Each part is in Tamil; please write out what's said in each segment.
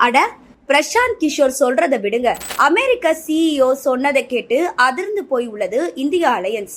அட பிரசாந்த் கிஷோர் சொல்றதை விடுங்க. அமெரிக்க சிஇஓ சொன்னதை கேட்டு அதிர்ந்து போய் உள்ளது இந்தியா அலையன்ஸ்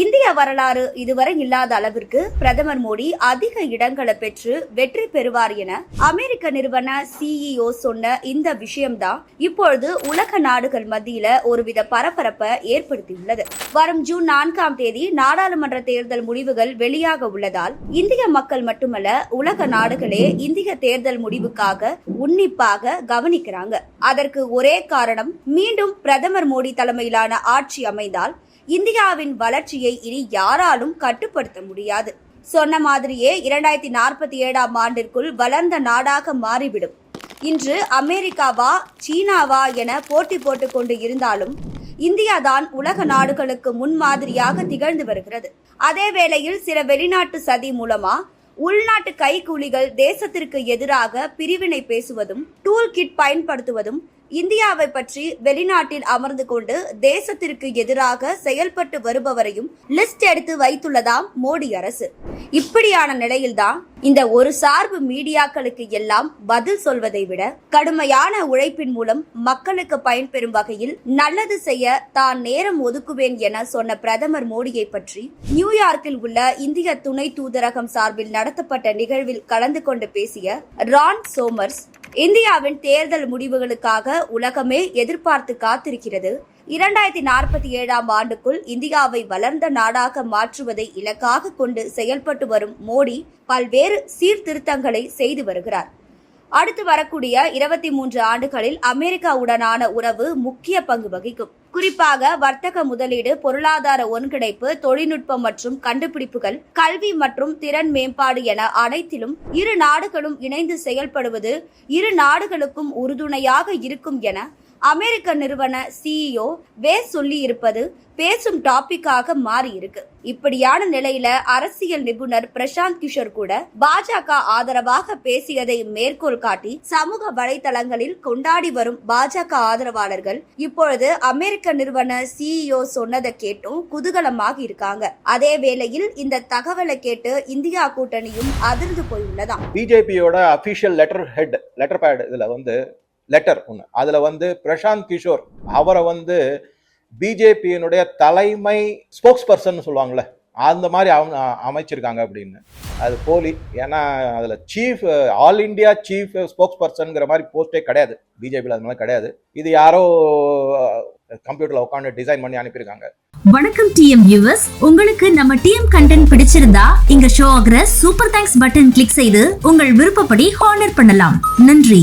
இந்திய வரலாறு இதுவரை இல்லாத அளவிற்கு பிரதமர் மோடி அதிக இடங்களை பெற்று வெற்றி பெறுவார் என அமெரிக்க நிறுவன சிஇஓ சொன்ன இந்த விஷயம்தான் இப்பொழுது உலக நாடுகள் மத்தியில ஒருவித பரபரப்பை ஏற்படுத்தியுள்ளது. வரும் ஜூன் நான்காம் தேதி நாடாளுமன்ற தேர்தல் முடிவுகள் வெளியாக உள்ளதால் இந்திய மக்கள் மட்டுமல்ல உலக நாடுகளே இந்திய தேர்தல் முடிவுக்காக உன்னிப்பாக கவனிக்கிறாங்க. அதற்கு ஒரே காரணம் மீண்டும் பிரதமர் மோடி தலைமையிலான ஆட்சி அமைந்தால் இந்தியாவின் வளர்ச்சியை இனி யாராலும் கட்டுப்படுத்த முடியாது. சொன்ன மாதிரியே இரண்டாயிரத்தி நாற்பத்தி ஏழாம் ஆண்டிற்குள் வளர்ந்த நாடாக மாறிவிடும். இன்று அமெரிக்காவா சீனாவா என போட்டி போட்டுக் கொண்டு இருந்தாலும் இந்தியாதான் உலக நாடுகளுக்கு முன்மாதிரியாக திகழ்ந்து வருகிறது. அதே வேளையில் சில வெளிநாட்டு சதி மூலமா உள்நாட்டு கைகூலிகள் தேசத்திற்கு எதிராக பிரிவினை பேசுவதும் டூல் கிட் பயன்படுத்துவதும் இந்தியாவை பற்றி வெளிநாட்டில் அமர்ந்து கொண்டு தேசத்திற்கு எதிராக செயல்பட்டு வருபவரையும் லிஸ்ட் எடுத்து வைத்துள்ளதாம் மோடி அரசு. இப்படியான நிலையில்தான் இந்த ஒரு சார்பு மீடியாக்களுக்கு எல்லாம் பதில் சொல்வதை விட கடுமையான உழைப்பின் மூலம் மக்களுக்கு பயன்பெறும் வகையில் நல்லது செய்ய தான் நேரம் ஒதுக்குவேன் என சொன்ன பிரதமர் மோடியை பற்றி நியூயார்க்கில் உள்ள இந்திய துணை தூதரகம் சார்பில் நடத்தப்பட்ட நிகழ்வில் கலந்து கொண்டு பேசிய ரான் சோமர்ஸ் இந்தியாவின் தேர்தல் முடிவுகளுக்காக உலகமே எதிர்பார்த்து காத்திருக்கிறது. இரண்டாயிரத்தி நாற்பத்தி ஏழாம் ஆண்டுக்குள் இந்தியாவை வளர்ந்த நாடாக மாற்றுவதை இலக்காக கொண்டு செயல்பட்டு வரும் மோடி பல்வேறு சீர்திருத்தங்களை செய்து வருகிறார். அடுத்து வரக்கூடிய இருபத்தி மூன்று ஆண்டுகளில் அமெரிக்காவுடனான உறவு முக்கிய பங்கு வகிக்கும். குறிப்பாக வர்த்தக முதலீடு பொருளாதார ஒருங்கிணைப்பு தொழில்நுட்பம் மற்றும் கண்டுபிடிப்புகள் கல்வி மற்றும் திறன் மேம்பாடு என அனைத்திலும் இரு நாடுகளும் இணைந்து செயல்படுவது இரு நாடுகளுக்கும் உறுதுணையாக இருக்கும் என அமெரிக்க நிறுவன சிஇஓ வே சொல்லி இருப்பது பேசும் டாபிக்காக மாறி இருக்கு இப்படியான நிலையில அரசியல் நிபுணர் பிரசாந்த் கிஷோர் கூட பாஜக ஆதரவாக பேசியதை மேற்கோள் காட்டி சமூக வலைதளங்களில் கொண்டாடி வரும் பாஜக ஆதரவாளர்கள் இப்பொழுது அமெரிக்க நிறுவன சிஇஓ சொன்னதை கேட்டும் குதூகலமாக இருக்காங்க. அதே வேளையில் இந்த தகவலை கேட்டு இந்தியா கூட்டணியும் அதிர்ந்து போயுள்ளதாம். பிஜேபியோட official letter head letter pad இதில் வந்து லெட்டர் ஒன்று அதில் வந்து பிரசாந்த் கிஷோர் அவரை வந்து பிஜேபியினுடைய தலைமை ஸ்போக்ஸ் பர்சன் சொல்லுவாங்கள்ல அந்த மாதிரி அவங்க அமைச்சிருக்காங்க அப்படின்னு. அது போலி ஏன்னா அதில் சீஃப் ஆல் இந்தியா சீஃப் ஸ்போக்ஸ் பர்சன்ங்கிற மாதிரி போஸ்டே கிடையாது. பிஜேபியில் அது மாதிரி கிடையாது. இது யாரோ கம்ப்யூட்டரில் உட்காந்து டிசைன் பண்ணி அனுப்பியிருக்காங்க. வணக்கம் டிஎம் வியூவர்ஸ் உங்களுக்கு நம்ம டிஎம் கண்டென்ட் பிடிச்சிருந்தா இங்க ஷோ ஆகிற சூப்பர் தேங்க்ஸ் பட்டன் கிளிக் செய்து உங்கள் விருப்பப்படி ஹானர் பண்ணலாம். நன்றி.